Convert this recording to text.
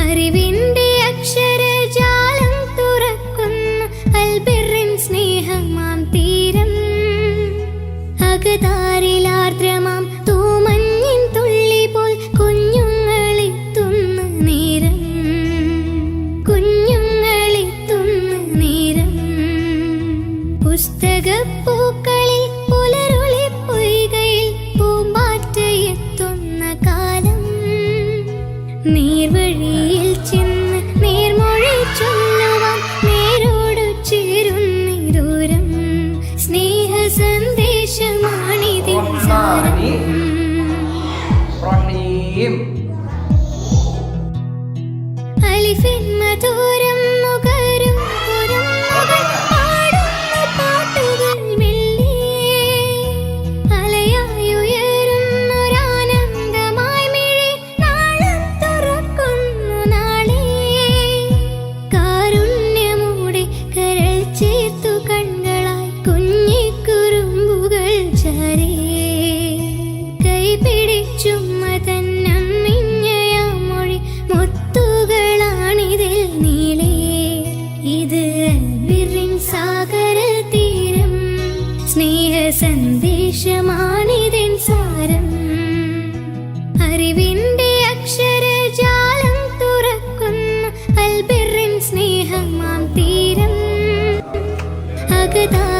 അറിവിന്റെ അക്ഷരജാലം തുറക്കുന്ന. അൽബിറിൻ സ്നേഹമാം തീരം. അകതാരിലാർദ്രമാം തൂമഞ്ഞിൻ തുള്ളി പോൽ കുഞ്ഞുങ്ങളെത്തുന്ന നേരം. കുഞ്ഞുങ്ങളെത്തുന്ന നേരം. പുസ്തകപ്പൂക്കളിൽ പുലരുളി പൊയ്കയിൽ പൂമ്പാറ്റയെത്തുന്ന കാലം. നീർവഴിയിൽ นี้รอนีม ألف مدود സന്ദേശമാണിതിൻ സാരം. അറിവിന്റെ അക്ഷരജാലം തുറക്കുന്നു അൽബിറിൻ സ്നേഹമാം തീരം. അകതാ